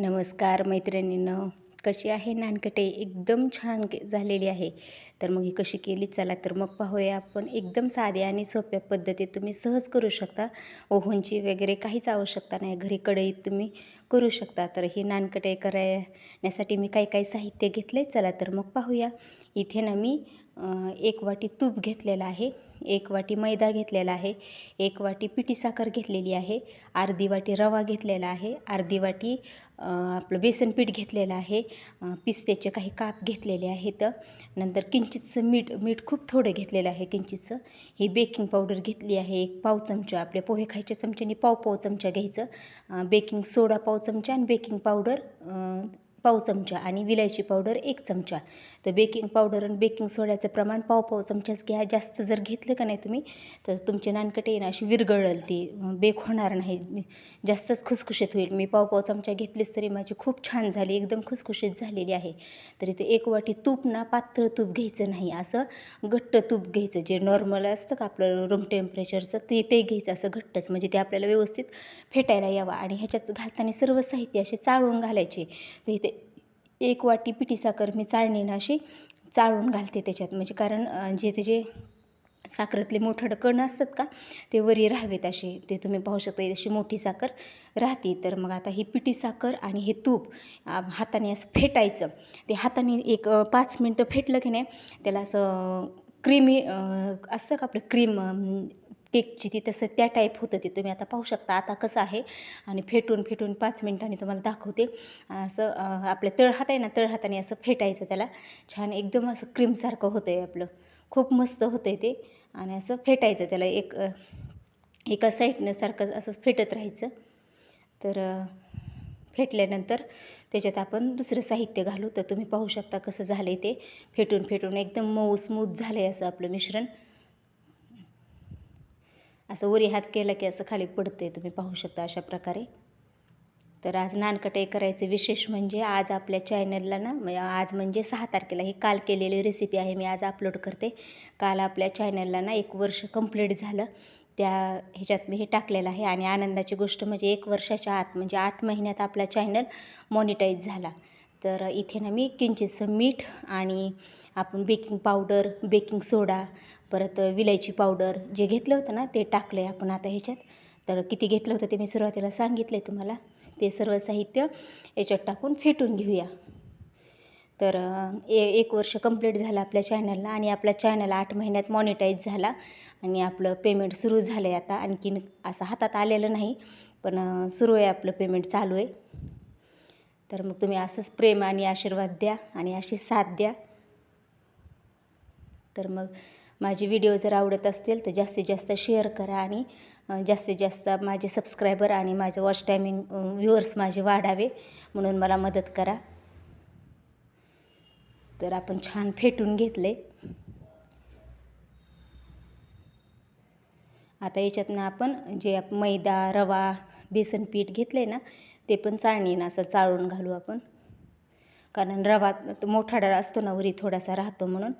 नमस्कार मैत्रिणींनो. कशी आहे नानकटे? एकदम छान झालेली आहे. तर मग ही कशी केली? चला तर मग पाहूया आपण. एकदम साध्या आणि सोप्या पद्धतीत तुम्ही सहज करू शकता. ओव्हनची वगैरे काहीच आवश्यकता नाही. घरी कढईत तुम्ही करू शकता. तर ही नानकटे करण्यासाठी मी काही काही साहित्य घेतले चला तर मग पाहूया. इथे ना मी एक वाटी तूप घेतलेलं आहे. एक वाटी मैदा घेतलेला आहे एक वाटी पिठी साखर घेतलेली आहे अर्धी वाटी रवा घेतलेला आहे अर्धी वाटी आपलं बेसन पीठ घेतलेलं आहे पिस्त्याचे काही काप घेतलेले आहेत. नंतर किंचितचं मीठ मीठ खूप थोडं घेतलेलं आहे किंचितचं ही बेकिंग पावडर घेतली आहे एक पाव चमचा आपल्या पोहे खायच्या चमच्याने पाव पाव चमचा घ्यायचं. बेकिंग सोडा पाव चमचा आणि बेकिंग पावडर पाव चमचा आणि विलायची पावडर एक चमचा. तर बेकिंग पावडर आणि बेकिंग सोड्याचं प्रमाण पाव पाव चमचाच घ्या. जास्त जर घेतलं का नाही तुम्ही तर तुमचे नानकटे ना अशी विरगळल ती. बेक होणार नाही. जास्तच खुसखुशीत होईल. मी पाव पाव चमचा घेतलीच तरी माझी खूप छान झाली. एकदम खुसखुशीत झालेली आहे. तर इथे एक वाटी तूप ना पातळ तूप घ्यायचं नाही. असं घट्ट तूप घ्यायचं. जे नॉर्मल असतं का आपलं रूम टेम्परेचरचं ते ते घ्यायचं. असं घट्टच. म्हणजे ते आपल्याला व्यवस्थित फेटायला यावं. आणि ह्याच्यात घालताना सर्व साहित्य असे चाळून घालायचे. तर इथे एक वाटी पिठी साखर मी चाळणीनं अशी चाळून घालते त्याच्यात. म्हणजे कारण जे त्याचे साखरेतले मोठं कण असतात का ते वरी राहावेत असे. ते तुम्ही पाहू शकता अशी मोठी साखर राहते. तर मग आता ही पिठी साखर आणि हे तूप हाताने असं फेटायचं. ते हाताने एक पाच मिनटं फेटलं की नाही त्याला असं क्रीमी असतं का आपलं क्रीम केकची ती तसं त्या टाईप होतं ती. तुम्ही आता पाहू शकता आता कसं आहे आणि फेटून फेटून पाच मिनटांनी तुम्हाला दाखवते. असं आपल्या तळहात आहे ना तळहाताने असं फेटायचं त्याला. छान एकदम असं क्रीमसारखं होतं आहे आपलं. खूप मस्त होतं आहे ते. आणि असं फेटायचं त्याला एक एका साईडनं सारखं असंच फेटत राहायचं. तर फेटल्यानंतर त्याच्यात आपण दुसरं साहित्य घालू. तर तुम्ही पाहू शकता कसं झालं आहे ते. फेटून फेटून एकदम मऊ स्मूथ झालं आहे असं आपलं मिश्रण. असं वरी हात केला की असं खाली पडते तुम्ही पाहू शकता अशा प्रकारे. तर आज नानकटाई करायचं विशेष म्हणजे आज आपल्या चॅनलला ना आज म्हणजे सहा तारखेला ही काल केलेली रेसिपी आहे मी आज अपलोड करते. काल आपल्या चॅनलला ना एक वर्ष कंप्लीट झालं. त्या ह्याच्यात मी हे टाकलेलं आहे. आणि आनंदाची गोष्ट म्हणजे एक वर्षाच्या आत म्हणजे आठ महिन्यात आपला चॅनल मॉनिटाईज झाला. तर इथे ना मी किंचितसं मीठ आणि आपण बेकिंग पावडर बेकिंग सोडा परत विलायची पावडर जे घेतलं होतं ना ते टाकलं आहे आपण आता ह्याच्यात. तर किती घेतलं होतं ते मी सुरुवातीला सांगितलं आहे तुम्हाला. ते सर्व साहित्य याच्यात टाकून फेटून घेऊया. तर ए एक वर्ष कंप्लीट झालं आपल्या चॅनलला आणि आपला चॅनल आठ महिन्यात मॉनिटाईज झाला आणि आपलं पेमेंट सुरू झालं आहे आता. आणखीन असं हातात आलेलं नाही पण सुरू आहे आपलं पेमेंट चालू आहे. तर मग तुम्ही असंच प्रेम आणि आशीर्वाद द्या आणि अशी साथ द्या. तर मग माझे व्हिडिओ जर आवडत असतील तर जास्तीत जास्त शेअर करा आणि जास्तीत जास्त माझे सबस्क्रायबर आणि माझे वॉच टायमिंग व्ह्युअर्स माझे वाढावे म्हणून मला मदत करा. तर आपण छान फेटून घेतले. आता याच्यातनं आपण जे मैदा रवा बेसन पीठ घेतले ना ते पण चाळणीनं असं चाळून घालू आपण. कारण रवा मोठा डरा असतो ना वरी थोडासा राहतो म्हणून.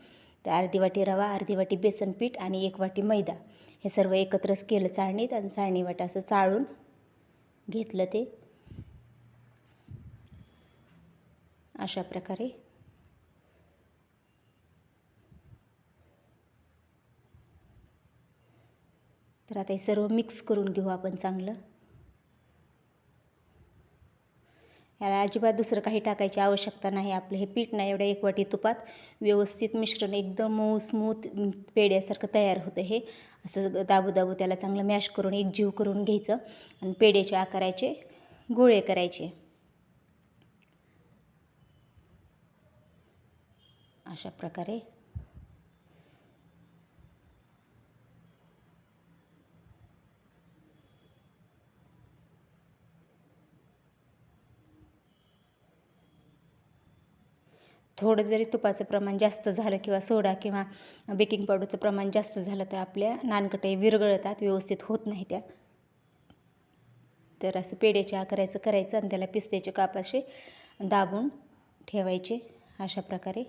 तर अर्धी वाटी रवा अर्धी वाटी बेसन पीठ आणि एक वाटी मैदा. हे सर्व एकत्रच केलं चाळणीत आणि चाळणी वाट असं चाळून घेतलं ते. अशा प्रकारे. तर आता हे सर्व मिक्स करून घेऊ आपण चांगलं. याला अजिबात दुसरं काही टाकायची आवश्यकता नाही. आपलं हे पीठ नाही एवढ्या एक वाटी तुपात व्यवस्थित मिश्रण एकदम मऊ स्मूथ पेड्यासारखं तयार होतं हे. असं दाबू दाबू त्याला चांगलं मॅश करून एक जीव करून घ्यायचं आणि पेड्याचे आकाराचे गोळे करायचे. अशा प्रकारे थोडं जरी तुपाचं प्रमाण जास्त झालं किंवा सोडा किंवा बेकिंग पावडरचं प्रमाण जास्त झालं तर आपल्या नानकटे विरगळतात व्यवस्थित होत नाही त्या. तर असं पेड्याचे आकारायचं करायचं आणि त्याला पिस्त्याचे कापाशी दाबून ठेवायचे अशा प्रकारे.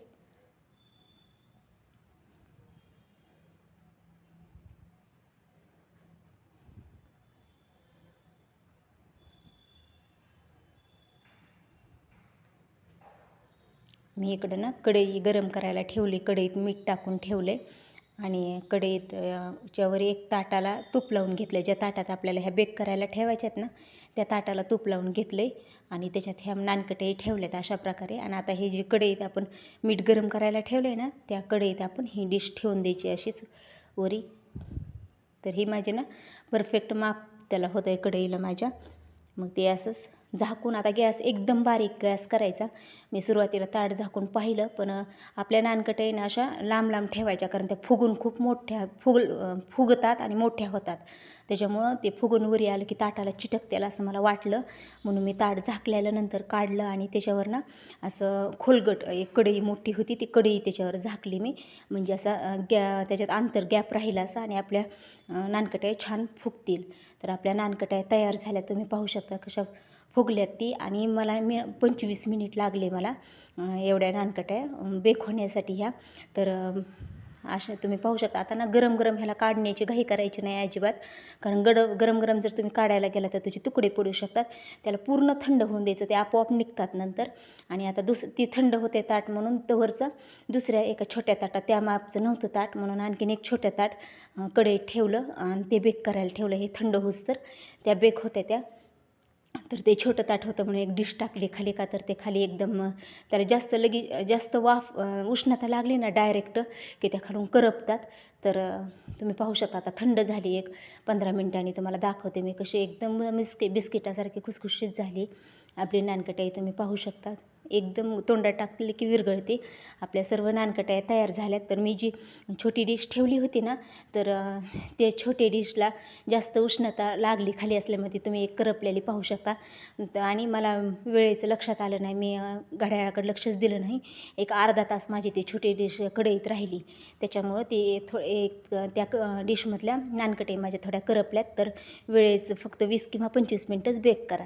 मी इकडं ना कढई गरम करायला ठेवली कढईत मीठ टाकून ठेवले आणि कढईत च्यावर एक ताटाला तूप लावून घेतलं ज्या ताटात आपल्याला ह्या बेक करायला ठेवायच्यात ना त्या ताटाला तूप लावून घेतले आणि त्याच्यात ह्या नानकट्याही ठेवल्यात अशा प्रकारे. आणि आता हे जी कढईत आपण मीठ गरम करायला ठेवलं आहे ना त्या कढईत आपण ही डिश ठेवून द्यायची अशीच वरी. तर ही माझी ना परफेक्ट माप त्याला होतं आहे कढईला माझ्या. मग ते असंच झाकून आता गॅस एकदम बारीक गॅस करायचा. मी सुरुवातीला ताट झाकून पाहिलं पण आपल्या नानकट्याने अशा लांब लांब ठेवायच्या कारण त्या फुगून खूप मोठ्या फुग फुगतात आणि मोठ्या होतात. त्याच्यामुळं ते फुगून वरी आलं की ताटाला चिटकतेला असं मला वाटलं. म्हणून मी ताट झाकल्यानंतर काढलं आणि त्याच्यावर ना असं खोलगट एक कढई मोठी होती ती कढई त्याच्यावर झाकली मी. म्हणजे असा गॅ त्याच्यात अंतर गॅप राहिला असा आणि आपल्या नानकट्या छान फुगतील. तर आपल्या नानकट्या तयार झाल्या तुम्ही पाहू शकता कशा फुगल्यात ती आणि मला मी पंचवीस मिनिट लागले मला. एवढ्या नानकट्या बेक होण्यासाठी ह्या. तर अशा तुम्ही पाहू शकता. आता ना गरम गरम ह्याला काढण्याची घाई करायची नाही अजिबात. कारण गड गरम गरम जर तुम्ही काढायला गेला तर तुझे तुकडे पडू शकतात. त्याला पूर्ण थंड होऊन द्यायचं. ते आपोआप निघतात नंतर. आणि आता दुस ती थंड होते ताट म्हणून तवरचं दुसऱ्या एका छोट्या ताटात त्या मापचं नव्हतं ताट म्हणून आणखीन एक छोट्या ताटकडे ठेवलं आणि ते बेक करायला ठेवलं. हे थंड होस तर त्या बेक होत्या त्या. तर ते छोटं ताट होतं म्हणून एक डिश टाकली खाली का तर ते खाली एकदम त्याला जास्त लगी जास्त वाफ उष्णता लागली ना डायरेक्ट की त्या खालून करपतात. तर तुम्ही पाहू शकता आता थंड झाली एक पंधरा मिनिटांनी. तुम्हाला दाखवते मी कशी एकदम बिस्किट बिस्किटासारखी खुसखुशीत झाली. आपली नानकटाई तुम्ही पाहू शकता एकदम तोंडात टाकली की विरघळते. आपल्या सर्व नानकट्या तयार झाल्यात. तर मी जी छोटी डिश ठेवली होती ना तर त्या छोटी डिशला जास्त उष्णता लागली खाली असल्यामध्ये तुम्ही एक करपलेली पाहू शकता. आणि मला वेळेचं लक्षात आलं नाही. मी घड्याळाकडे लक्षच दिलं नाही. एक अर्धा तास माझी ती छोटी डिश कढईत राहिली. त्याच्यामुळं ती थो एक त्या डिशमधल्या नानकटे माझ्या थोड्या करपल्यात. तर वेळेचं फक्त वीस किंवा पंचवीस मिनटंच बेक करा.